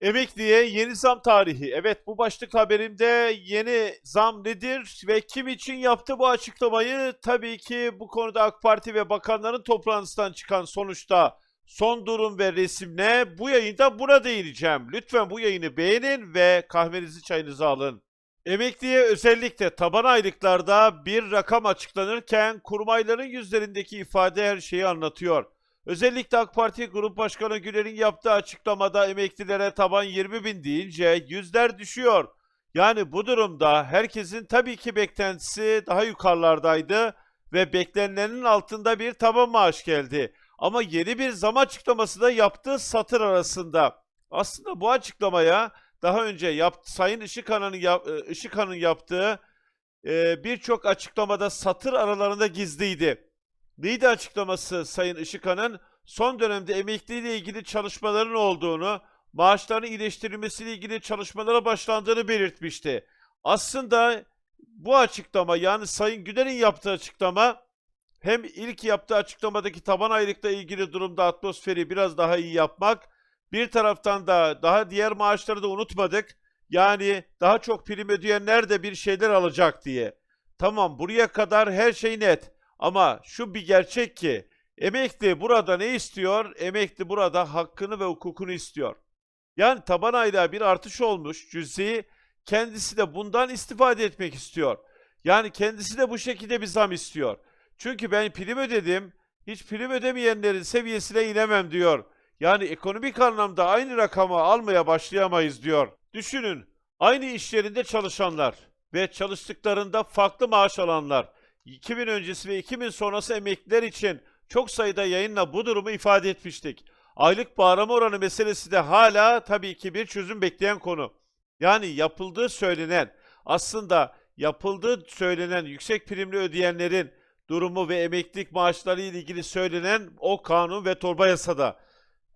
Emekliye yeni zam tarihi. Evet bu başlık haberimde yeni zam nedir ve kim için yaptı bu açıklamayı? Tabii ki bu konuda AK Parti ve bakanların toplantısından çıkan sonuçta son durum ve resim ne? Bu yayında buna değineceğim. Lütfen bu yayını beğenin ve kahvenizi çayınızı alın. Emekliye özellikle taban aylıklarda bir rakam açıklanırken kurmayların yüzlerindeki ifade her şeyi anlatıyor. Özellikle AK Parti Grup Başkanı Güler'in yaptığı açıklamada emeklilere taban 20 bin deyince yüzler düşüyor. Yani bu durumda herkesin tabii ki beklentisi daha yukarılardaydı ve beklenenin altında bir taban maaş geldi. Ama yeni bir zam açıklaması da yaptığı satır arasında. Aslında bu açıklamaya daha önce yaptı, Sayın Işıkhan'ın yap, e, yaptığı e, birçok açıklamada satır aralarında gizliydi. Neydi açıklaması Sayın Işıkhan'ın? Son dönemde emekliyle ilgili çalışmaların olduğunu, maaşların iyileştirilmesiyle ilgili çalışmalara başlandığını belirtmişti. Aslında bu açıklama yani Sayın Güler'in yaptığı açıklama hem ilk yaptığı açıklamadaki taban aylıkla ilgili durumda atmosferi biraz daha iyi yapmak, bir taraftan da daha diğer maaşları da unutmadık. Yani daha çok prim ödeyenler de bir şeyler alacak diye. Tamam buraya kadar her şey net. Ama şu bir gerçek ki emekli burada ne istiyor? Emekli burada hakkını ve hukukunu istiyor. Yani taban aylığa bir artış olmuş cüzi. Kendisi de bundan istifade etmek istiyor. Yani kendisi de bu şekilde bir zam istiyor. Çünkü ben prim ödedim, hiç prim ödemeyenlerin seviyesine inemem diyor. Yani ekonomik anlamda aynı rakamı almaya başlayamayız diyor. Düşünün, aynı iş yerinde çalışanlar ve çalıştıklarında farklı maaş alanlar. 2000 öncesi ve 2000 sonrası emekliler için çok sayıda yayınla bu durumu ifade etmiştik. Aylık bağlama oranı meselesi de hala tabii ki bir çözüm bekleyen konu. Yani yapıldığı söylenen, aslında yapıldığı söylenen yüksek primli ödeyenlerin durumu ve emeklilik maaşları ile ilgili söylenen o kanun ve torba yasada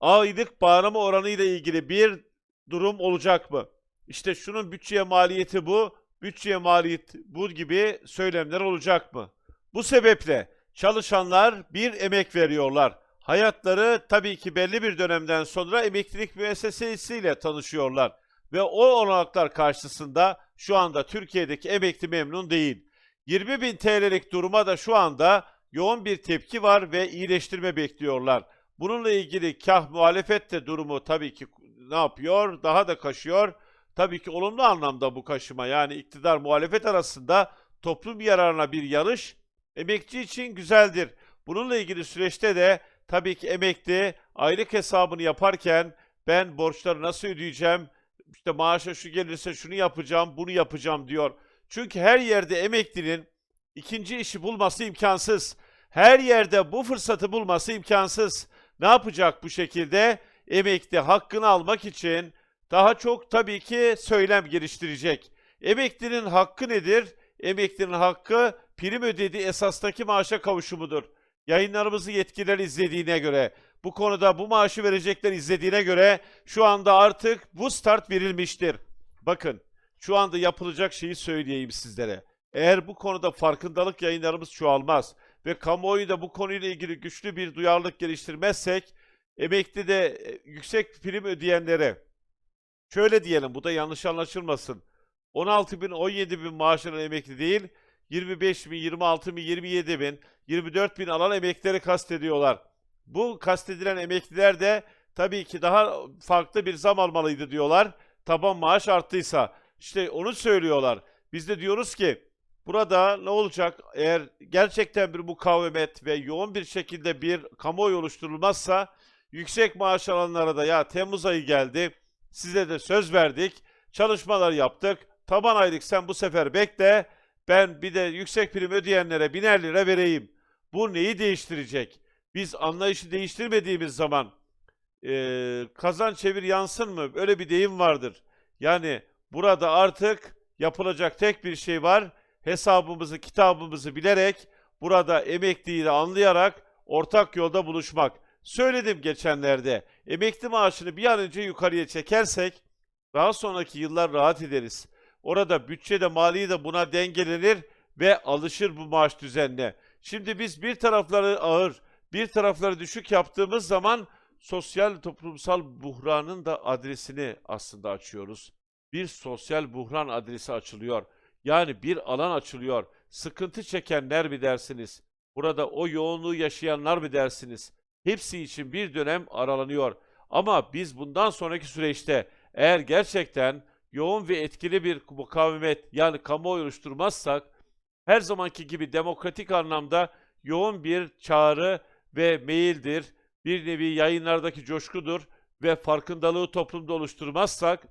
aylık bağlama oranı ile ilgili bir durum olacak mı? İşte şunun bütçeye maliyeti bu, bütçeye maliyet bu gibi söylemler olacak mı? Bu sebeple çalışanlar bir emek veriyorlar. Hayatları tabii ki belli bir dönemden sonra emeklilik müessesesiyle tanışıyorlar. Ve o olanaklar karşısında şu anda Türkiye'deki emekli memnun değil. 20 bin TL'lik duruma da şu anda yoğun bir tepki var ve iyileştirme bekliyorlar. Bununla ilgili kah muhalefet de durumu tabii ki ne yapıyor? Daha da kaşıyor. Tabii ki olumlu anlamda bu kaşıma yani iktidar muhalefet arasında toplum yararına bir yarış emekçi için güzeldir. Bununla ilgili süreçte de tabii ki emekli aylık hesabını yaparken ben borçları nasıl ödeyeceğim, işte maaşa şu gelirse şunu yapacağım, bunu yapacağım diyor. Çünkü her yerde emeklinin ikinci işi bulması imkansız. Her yerde bu fırsatı bulması imkansız. Ne yapacak bu şekilde? Emekli hakkını almak için daha çok tabii ki söylem geliştirecek. Emeklinin hakkı nedir? Emeklinin hakkı prim ödediği esastaki maaşa kavuşumudur. Yayınlarımızı yetkililer izlediğine göre, bu konuda bu maaşı verecekler izlediğine göre şu anda artık bu start verilmiştir. Bakın, şu anda yapılacak şeyi söyleyeyim sizlere. Eğer bu konuda farkındalık yayınlarımız çoğalmaz ve kamuoyu da bu konuyla ilgili güçlü bir duyarlılık geliştirmezsek, emekli de e, yüksek prim ödeyenlere, şöyle diyelim bu da yanlış anlaşılmasın, 16 bin, 17 bin maaş alan emekli değil, 25 bin, 26 bin, 27 bin, 24 bin alan emeklileri kastediyorlar. Bu kastedilen emekliler de tabii ki daha farklı bir zam almalıydı diyorlar. Taban maaş arttıysa. İşte onu söylüyorlar. Biz de diyoruz ki burada ne olacak eğer gerçekten bir mukavemet ve yoğun bir şekilde bir kamuoyu oluşturulmazsa yüksek maaş alanlara da ya Temmuz ayı geldi size de söz verdik çalışmalar yaptık taban aylık sen bu sefer bekle ben bir de yüksek prim ödeyenlere biner lira vereyim. Bu neyi değiştirecek? Biz anlayışı değiştirmediğimiz zaman eee, kazan çevir yansın mı? Öyle bir deyim vardır. Yani burada artık yapılacak tek bir şey var. Hesabımızı, kitabımızı bilerek, burada emekliyi de anlayarak ortak yolda buluşmak. Söyledim geçenlerde. Emekli maaşını bir an önce yukarıya çekersek daha sonraki yıllar rahat ederiz. Orada bütçe de mali de buna dengelenir ve alışır bu maaş düzenine. Şimdi biz bir tarafları ağır, bir tarafları düşük yaptığımız zaman sosyal toplumsal buhranın da adresini aslında açıyoruz. Bir sosyal buhran adresi açılıyor. Yani bir alan açılıyor. Sıkıntı çekenler mi dersiniz? Burada o yoğunluğu yaşayanlar mı dersiniz? Hepsi için bir dönem aralanıyor. Ama biz bundan sonraki süreçte eğer gerçekten yoğun ve etkili bir mukavemet yani kamuoyu oluşturmazsak her zamanki gibi demokratik anlamda yoğun bir çağrı ve maildir, bir nevi yayınlardaki coşkudur ve farkındalığı toplumda oluşturmazsak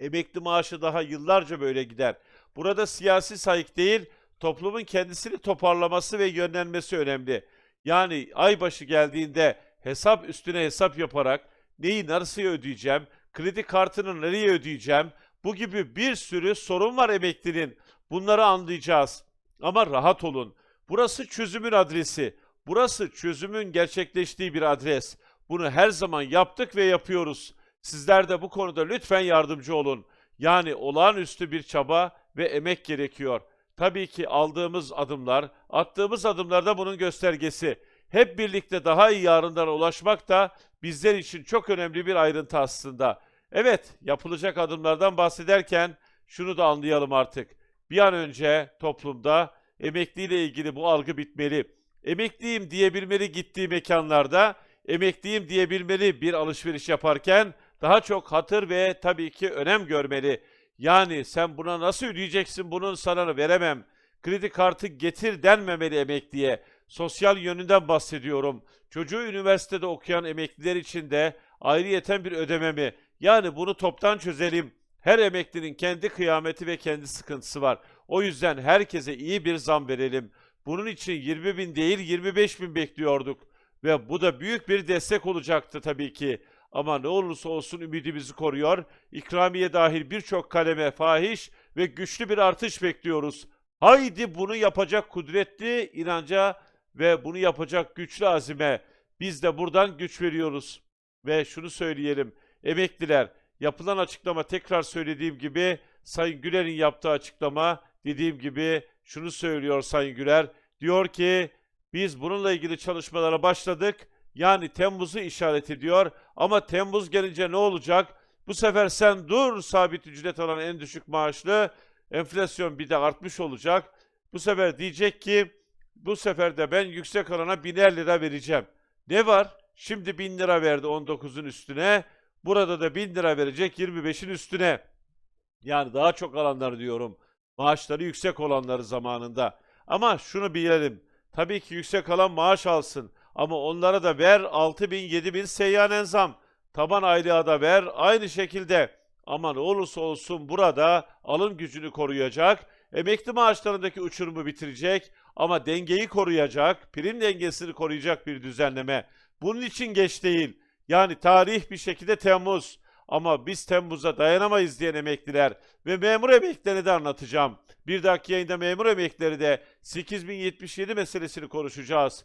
emekli maaşı daha yıllarca böyle gider. Burada siyasi sayık değil, toplumun kendisini toparlaması ve yönlenmesi önemli. Yani ay başı geldiğinde hesap üstüne hesap yaparak neyi nasıl ödeyeceğim, kredi kartını nereye ödeyeceğim, bu gibi bir sürü sorun var emeklinin. Bunları anlayacağız. Ama rahat olun. Burası çözümün adresi. Burası çözümün gerçekleştiği bir adres. Bunu her zaman yaptık ve yapıyoruz. Sizler de bu konuda lütfen yardımcı olun. Yani olağanüstü bir çaba ve emek gerekiyor. Tabii ki aldığımız adımlar, attığımız adımlar da bunun göstergesi. Hep birlikte daha iyi yarınlara ulaşmak da bizler için çok önemli bir ayrıntı aslında. Evet, yapılacak adımlardan bahsederken şunu da anlayalım artık. Bir an önce toplumda emekliyle ilgili bu algı bitmeli. Emekliyim diyebilmeli gittiği mekanlarda, emekliyim diyebilmeli bir alışveriş yaparken daha çok hatır ve tabii ki önem görmeli. Yani sen buna nasıl ödeyeceksin bunun sana veremem. Kredi kartı getir denmemeli emekliye. Sosyal yönünden bahsediyorum. Çocuğu üniversitede okuyan emekliler için de ayrıyeten bir ödeme mi? Yani bunu toptan çözelim. Her emeklinin kendi kıyameti ve kendi sıkıntısı var. O yüzden herkese iyi bir zam verelim. Bunun için 20 bin değil 25 bin bekliyorduk. Ve bu da büyük bir destek olacaktı tabii ki. Ama ne olursa olsun ümidimizi koruyor. İkramiye dahil birçok kaleme fahiş ve güçlü bir artış bekliyoruz. Haydi bunu yapacak kudretli inanca ve bunu yapacak güçlü azime. Biz de buradan güç veriyoruz. Ve şunu söyleyelim. Emekliler, yapılan açıklama tekrar söylediğim gibi Sayın Güler'in yaptığı açıklama dediğim gibi şunu söylüyor Sayın Güler. Diyor ki biz bununla ilgili çalışmalara başladık. Yani Temmuz'u işaret ediyor. Ama Temmuz gelince ne olacak? Bu sefer sen dur sabit ücret alan en düşük maaşlı. Enflasyon bir de artmış olacak. Bu sefer diyecek ki bu sefer de ben yüksek alana biner lira vereceğim. Ne var? Şimdi bin lira verdi 19'un üstüne. Burada da bin lira verecek 25'in üstüne. Yani daha çok alanlar diyorum. Maaşları yüksek olanları zamanında. Ama şunu bilelim. Tabii ki yüksek alan maaş alsın. Ama onlara da ver 6 bin 7 bin seyyanen zam. Taban aylığa da ver aynı şekilde. Ama ne olursa olsun burada alım gücünü koruyacak. Emekli maaşlarındaki uçurumu bitirecek. Ama dengeyi koruyacak. Prim dengesini koruyacak bir düzenleme. Bunun için geç değil. Yani tarih bir şekilde Temmuz. Ama biz Temmuz'a dayanamayız diyen emekliler ve memur emeklilerini de anlatacağım. Bir dahaki yayında memur emeklileri de 8077 meselesini konuşacağız.